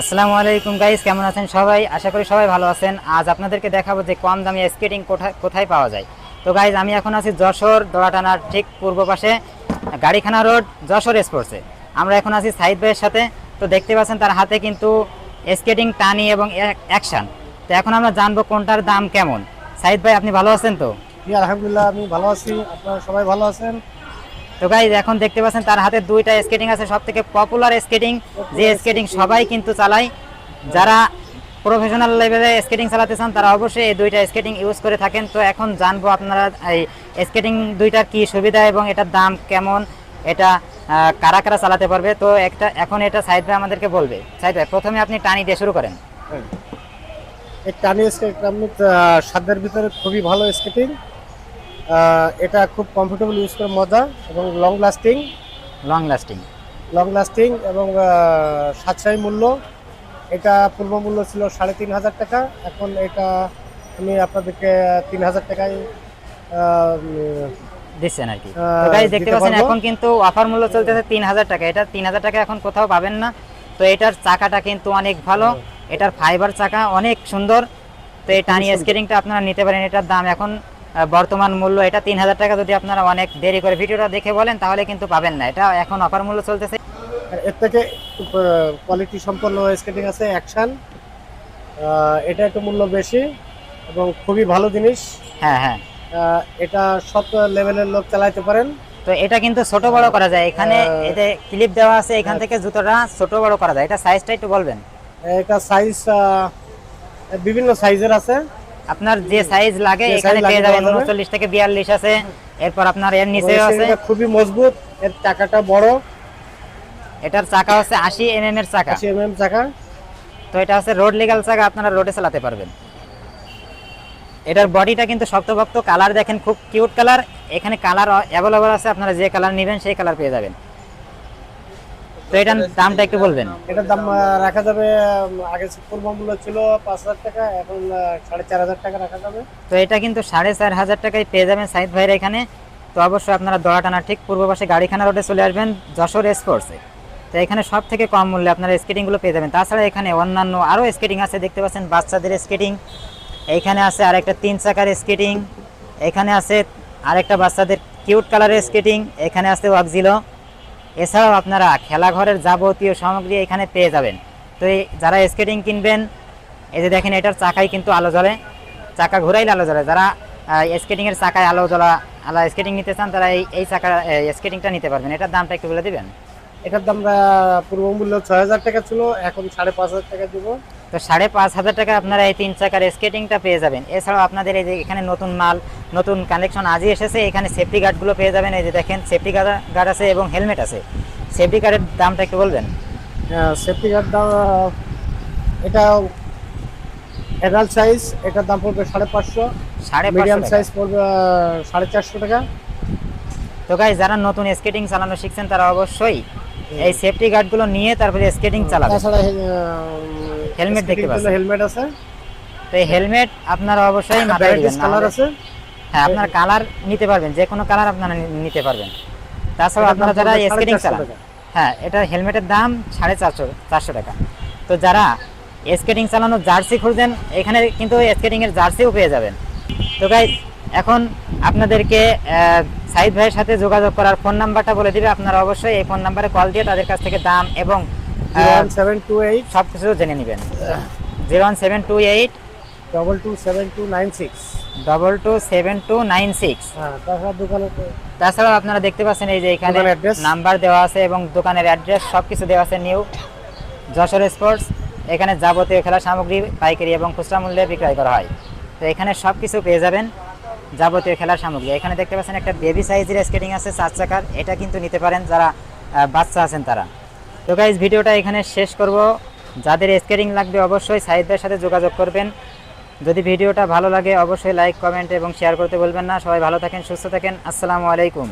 আসসালামু আলাইকুম গাইস কেমন আছেন সবাই? আশা করি সবাই ভালো আছেন। আজ আপনাদেরকে দেখাবো যে কম দামি স্কেটিং কোথায় কোথায় পাওয়া যায়। তো গাইজ আমি এখন আছি যশোর দোড়াটানার ঠিক পূর্ব পাশে, গাড়িখানা রোড, যশোর স্পোর্টসে আমরা এখন আছি সাইদ ভাইয়ের সাথে। তো, দেখতে পাচ্ছেন তার হাতে কিন্তু স্কেটিং টানি এবং অ্যাকশন তো, এখন আমরা জানব কোনটার দাম কেমন। সাইদ ভাই, আপনি ভালো আছেন তো? আলহামদুলিল্লাহ, আমি ভালো আছি। আপনারা সবাই ভালো আছেন? তো গাইজ এখন দেখতে পাচ্ছেন তার হাতে দুইটা স্কেটিং আছে সব থেকে পপুলার স্কেটিং যে স্কেটিং সবাই কিন্তু চালায়। যারা প্রফেশনাল লেভেলে স্কেটিং চালাতে চান, তারা অবশ্যই এই দুইটা স্কেটিং ইউজ করে থাকেন। তো এখন জানব আপনারা, এই স্কেটিং দুইটার কি সুবিধা এবং এটার দাম কেমন, এটা কারা কারা চালাতে পারবে? তো একটা, এখন এটা সাইদ ভাই আমাদেরকে বলবে। সাইদ ভাই, প্রথমে আপনি টানি দিয়ে শুরু করেন। টানি স্কেট সাধ্যের ভিতরে খুবই ভালো স্কেটিং এটা খুব কমফোর্টেবল ইউজ করে মজা এবং long lasting long lasting long lasting এবং সাশ্রয়ী মূল্য। এটা পূর্ব মূল্য ছিল সাড়ে তিন হাজার টাকা। এখন এটা আমি আপনাদেরকে তিন হাজার টাকায় দিচ্ছেন আর কি। দেখতে পাচ্ছেন এখন কিন্তু অফার মূল্য চলতেছে তিন হাজার টাকা। এটা তিন হাজার টাকা এখন কোথাও পাবেন না। তো এটার চাকাটা কিন্তু অনেক ভালো। এটার ফাইবার চাকা অনেক সুন্দর। তো এই টানি স্কেটিংটা আপনারা নিতে পারেন। এটার দাম এখন বর্তমান মূল্য এটা তিন হাজার টাকা যদি আপনারা অনেক দেরি করে ভিডিওটা দেখে বলেন তাহলে কিন্তু পাবেন না। এটা এখন অফার মূল্য চলতেছে। এর থেকে কোয়ালিটি সম্পন্ন স্কেটিং আছে অ্যাকশন এটা একটু মূল্য বেশি এবং খুবই ভালো জিনিস। হ্যাঁ হ্যাঁ। এটা সব লেভেলের লোক চালাইতে পারেন। তো এটা কিন্তু ছোট বড় করা যায়। এখানে এতে ক্লিপ দেওয়া আছে এখান থেকে জুতোটা ছোট বড় করা যায়। এটা সাইজটা একটু বলবেন। এটা সাইজ বিভিন্ন সাইজের আছে। আপনার যে সাইজ লাগে এখানে পেয়ে যাবেন পাওয়া যাবে। উনচল্লিশ থেকে বিয়াল্লিশ আছে। এরপর আপনার এর নিচেও আছে। এটা খুবই মজবুত এর চাকাটা বড়। এটার চাকা হচ্ছে আশি এম এর চাকা। আশি এমএম চাকা। তো এটা হচ্ছে রোড লিগাল চাকা আপনারা রোডে চালাতে পারবেন। এটার বডিটা কিন্তু শক্তভক্ত কালার দেখেন খুব কিউট কালার এখানে কালার অ্যাভেলেবল আছে আপনারা যে কালার নেবেন সেই কালার পেয়ে যাবেন। তো এটার দামটা একটু বলবেন। এটার দাম রাখা যাবে আগে পূর্ব মূল্য ছিল পাঁচ হাজার টাকা এখন সাড়ে চার হাজার টাকা রাখা যাবে। তো এটা কিন্তু সাড়ে চার হাজার টাকায় পেয়ে যাবেন সাইদ ভাইয়ের এখানে। তো অবশ্যই আপনারা দড়াটানা ঠিক পূর্ব পাশে গাড়িখানা রোডে চলে আসবেন যশোর স্পোর্টসে। তো এখানে সব থেকে কম মূল্যে আপনারা স্কেটিংগুলো পেয়ে যাবেন। তাছাড়া এখানে অন্যান্য আরও স্কেটিং আছে দেখতে পাচ্ছেন বাচ্চাদের স্কেটিং। এইখানে আছে আরেকটা তিন চাকার স্কেটিং। এখানে আছে আরেকটা বাচ্চাদের কিউট কালারের স্কেটিং। এখানে আছে ওয়াকজিলো। এছাড়াও আপনারা খেলাঘরের যাবতীয় সামগ্রী এখানে পেয়ে যাবেন। তো যারা স্কেটিং কিনবেন, এই যে দেখেন এটার চাকায় কিন্তু আলো জ্বলে। চাকা ঘুরাইলে আলো জ্বলে। যারা স্কেটিংয়ের চাকায় আলো জ্বলা, আলো স্কেটিং নিতে চান, তারা এই এই চাকা স্কেটিংটা নিতে পারবেন। এটার দামটা একটু বলে দেবেন। এটার দাম পূর্ব মূল্য ছয় হাজার টাকা ছিল, এখন সাড়ে পাঁচ হাজার টাকা দিব। তো সাড়ে পাঁচ হাজার টাকা আপনারা এই তিন চাকার স্কেটিংটা পেয়ে যাবেন। এছাড়াও আপনাদের এই যে এখানে নতুন মাল নতুন কালেকশন আজই এসেছে। এখানে সেফটি গার্ডগুলো পেয়ে যাবেন। এই যে দেখেন সেফটি গার্ড আছে এবং হেলমেট আছে। সেফটি গার্ডের দামটা একটু বলবেন? সেফটি গার্ড দাম এটা অ্যাডাল্ট সাইজ এটার দাম পড়বে সাড়ে পাঁচশো। সাড়ে মিডিয়াম সাইজ পড়বে সাড়ে চারশো টাকা। তো গাই যারা নতুন স্কেটিং চালানো শিখছেন তারা অবশ্যই এই সেফটি গার্ডগুলো নিয়ে তারপরে স্কেটিং চালাবে। তাছাড়া Helmet দেখতে পাচ্ছেন। হেলমেট আছে। তো এই হেলমেট আপনারা অবশ্যই মাথায় দিবেন কালার আছে। হ্যাঁ আপনার কালার নিতে পারবেন যে কোনো কালার আপনারা নিতে পারবেন। তাছাড়া আপনারা দাম যারা সাড়ে স্কেটিং চারশো চালান হ্যাঁ এটা হেলমেটের দাম সাড়ে চারশো চারশো টাকা। তো যারা স্কেটিং চালানোর জার্সি খুঁজছেন এখানে কিন্তু স্কেটিং এর জার্সিও পেয়ে যাবেন। তো গাইজ এখন আপনাদেরকে সাইদ ভাইয়ের সাথে যোগাযোগ করার ফোন নাম্বারটা বলে দিবে। আপনারা অবশ্যই এই ফোন নাম্বারে কল দিয়ে তাদের কাছ থেকে দাম এবং সব কিছু জেনে নেবেন। Zero one seven two eight double two seven two nine six double two seven two nine six তাছাড়া তাছাড়াও আপনারা দেখতে পাচ্ছেন এই যে এখানে নাম্বার দেওয়া আছে এবং দোকানের অ্যাড্রেস সব কিছু দেওয়া আছে নিউ যশোর স্পোর্টস এখানে যাবতীয় খেলার সামগ্রী পাইকারি এবং খুচরা মূল্যে বিক্রয় করা হয়। তো এখানে সব কিছু পেয়ে যাবেন। যাবতীয় খেলার সামগ্রী। এখানে দেখতে পাচ্ছেন একটা বেবি সাইজের স্কেটিং আছে চার চাকার। এটা কিন্তু নিতে পারেন যারা বাচ্চা আছেন তারা। তো গাইজ ভিডিওটা এখানে শেষ করব। যাদের স্কেটিং লাগবে অবশ্যই সাইদদের সাথে যোগাযোগ করবেন। যদি ভিডিওটা ভালো লাগে, অবশ্যই লাইক কমেন্ট এবং শেয়ার করতে বলবেন না। সবাই ভালো থাকেন, সুস্থ থাকেন। আসসালামু আলাইকুম।